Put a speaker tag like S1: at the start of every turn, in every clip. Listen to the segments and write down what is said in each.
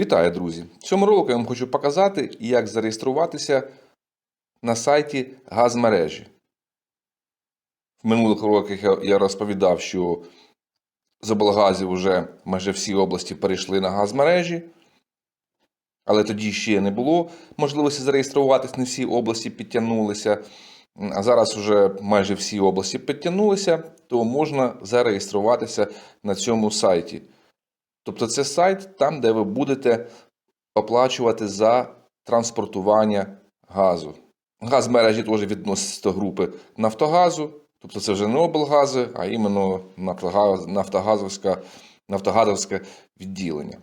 S1: Вітаю, друзі! В цьому ролику я вам хочу показати, як зареєструватися на сайті газмережі. В минулих роликах я- розповідав, що з облгазів вже майже всі області перейшли на газмережі, але тоді ще не було можливості зареєструватись, не всі області підтягнулися. А зараз вже майже всі області підтягнулися, то можна зареєструватися на цьому сайті. Тобто це сайт там, де ви будете оплачувати за транспортування газу. Газмережі теж відносяться до групи Нафтогазу, тобто це вже не облгази, а іменно Нафтогаз, Нафтогазовська, Нафтогазовське відділення.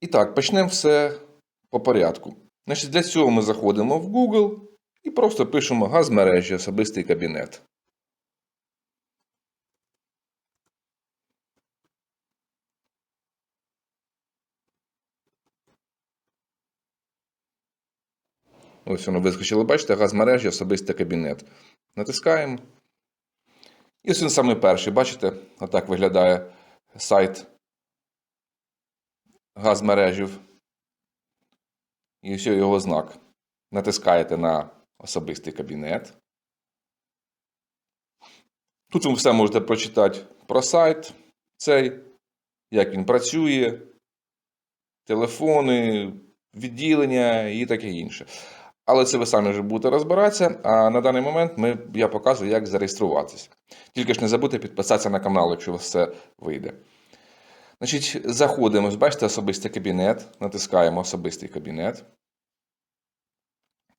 S1: І так, почнемо все по порядку. Значить, для цього ми заходимо в Google і просто пишемо газмережі особистий кабінет. Ось воно вискочило, бачите, газмережі, особистий кабінет. Натискаємо. І ось він самий перший, бачите, отак виглядає сайт газмережів. І ось його знак. Натискаєте на особистий кабінет. Тут ви все можете прочитати про сайт цей, як він працює, телефони, відділення і таке інше. Але це ви самі вже будете розбиратися. А на даний момент ми, я показую, як зареєструватися. Тільки ж не забудьте підписатися на канал, якщо у вас все вийде. Значить, заходимо, бачите, особистий кабінет, натискаємо особистий кабінет.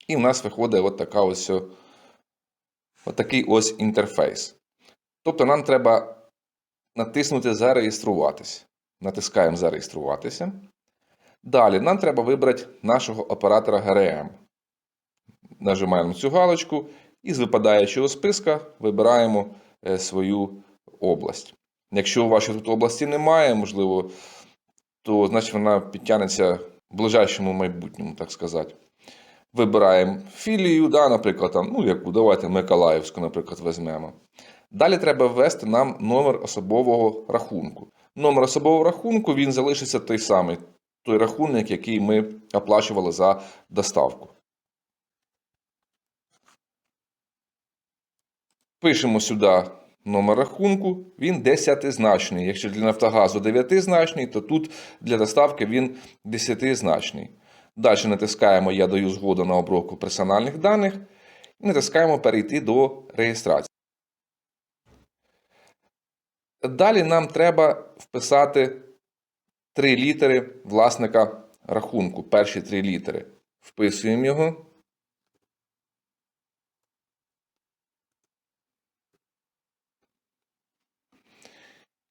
S1: І в нас виходить от така ось, от такий ось інтерфейс. Тобто нам треба натиснути Зареєструватись. Натискаємо Зареєструватися. Далі нам треба вибрати нашого оператора ГРМ. Нажимаємо цю галочку і з випадаючого списка вибираємо е, свою область. Якщо у вашій тут області немає, можливо, то значить вона підтягнеться в ближайшому майбутньому, так сказати. Вибираємо філію, да, наприклад, там, ну, яку, давайте Миколаївську, наприклад, візьмемо. Далі треба ввести нам номер особового рахунку. Номер особового рахунку він залишиться той самий, той рахунок, який ми оплачували за доставку. Пишемо сюди номер рахунку, він десятизначний. Якщо для Нафтогазу дев'ятизначний, то тут для доставки він десятизначний. Далі натискаємо Я даю згоду на обробку персональних даних і натискаємо Перейти до реєстрації. Далі нам треба вписати три літери власника рахунку. Перші три літери. Вписуємо його.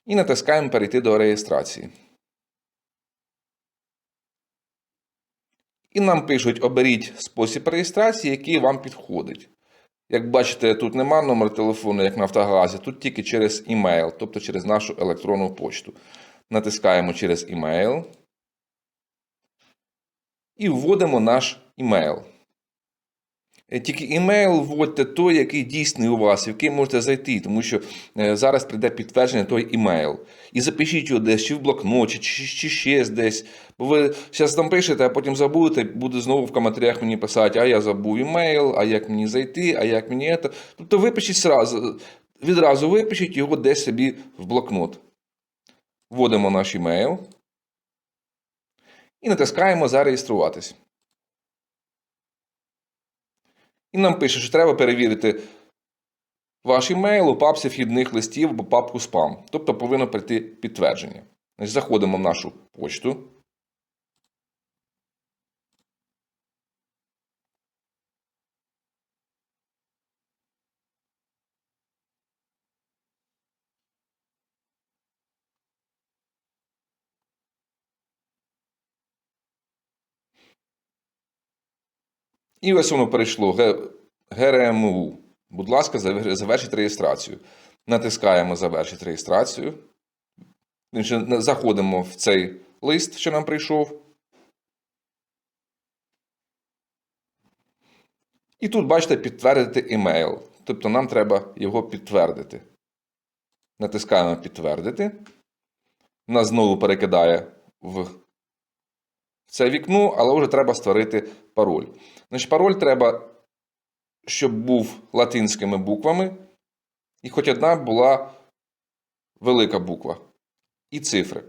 S1: І натискаємо Перейти до реєстрації. І нам пишуть: оберіть спосіб реєстрації, який вам підходить. Як бачите, тут нема номер телефону, як на Нафтогазі, тут тільки через імейл, тобто через нашу електронну почту. Натискаємо через імейл і вводимо наш імейл. Е, Тільки імейл вводьте той, який дійсний у вас, в який можете зайти, тому що е, зараз прийде підтвердження той імейл. І запишіть його десь, чи в блокноті, чи, чи ще десь. Бо ви зараз там пишете, а потім забудете, буде знову в коментарях мені писати, а я забув імейл, а як мені зайти, а як мені це. Тобто випишіть сразу, відразу випишіть його десь собі в блокнот. Вводимо наш імейл і натискаємо Зареєструватись. І нам пише, що треба перевірити ваш імейл у папці вхідних листів або папку спам. Тобто повинно прийти підтвердження. Заходимо в нашу почту. І ось воно перейшло ГРМУ. Будь ласка, завер- завершіть реєстрацію. Натискаємо Завершити реєстрацію. Заходимо в цей лист, що нам прийшов. І тут, бачите, підтвердити імейл. Тобто нам треба його підтвердити. Натискаємо підтвердити. нас знову перекидає в це вікно, але вже треба створити пароль. Значить, пароль треба, щоб був латинськими буквами, і хоч одна була велика буква і цифри.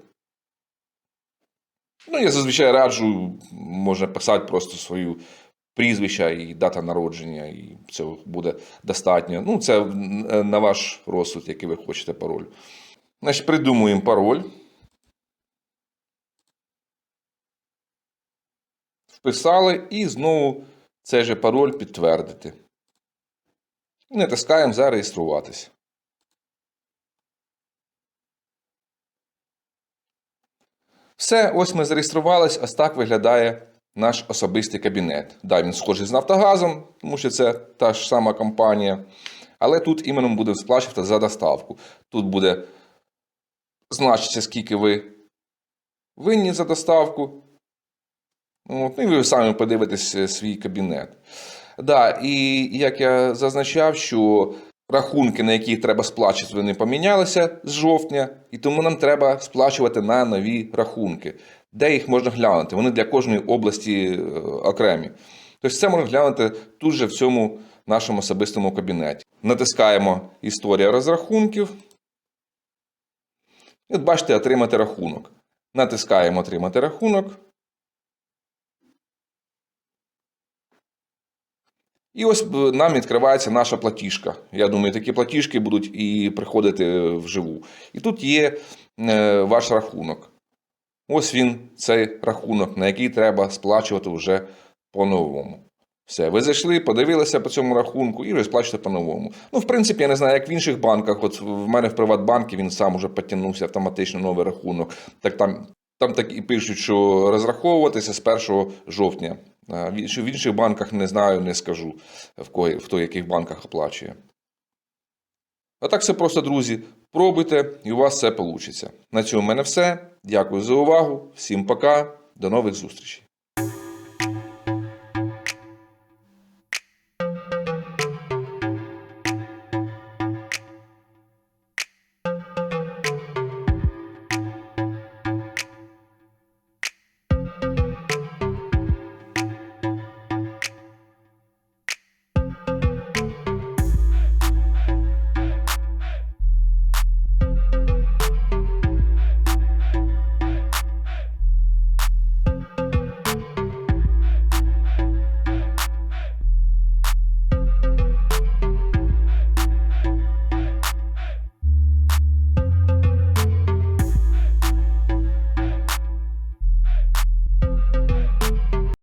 S1: Ну, я зазвичай раджу, можна писати просто свою прізвище і дата народження, і цього буде достатньо. Ну, це на ваш розсуд, який ви хочете пароль. Значить, придумуємо пароль. Вписали і знову цей же пароль підтвердити. І натискаємо зареєструватись. Все, ось ми зареєструвались, ось так виглядає наш особистий кабінет. Да, він схожий з Нафтогазом, тому що це та ж сама компанія. Але тут іменно буде сплачувати за доставку. Тут буде значитися, скільки ви винні за доставку. От, ну, і ви самі подивитесь е, свій кабінет. Да, і як я зазначав, що рахунки, на які треба сплачувати, вони помінялися з жовтня, і тому нам треба сплачувати на нові рахунки, де їх можна глянути. Вони для кожної області е, окремі. Тобто це можна глянути тут же в цьому нашому особистому кабінеті. Натискаємо Історія розрахунків. І от бачите, отримати рахунок. Натискаємо Отримати рахунок. І ось нам відкривається наша платіжка. Я думаю, такі платіжки будуть і приходити вживу. І тут є е, ваш рахунок. Ось він, цей рахунок, на який треба сплачувати вже по-новому. Все, ви зайшли, подивилися по цьому рахунку і вже сплачуєте по-новому. Ну, в принципі, я не знаю, як в інших банках. От в мене в Приватбанку він сам уже підтягнувся автоматично новий рахунок. Так там, там так і пишуть, що розраховуватися з 1 жовтня. А В інших банках не знаю, не скажу, в хто в яких банках оплачує. А так все просто, друзі. Пробуйте, і у вас все вийде. На цьому в мене все. Дякую за увагу. Всім пока. До нових зустрічей.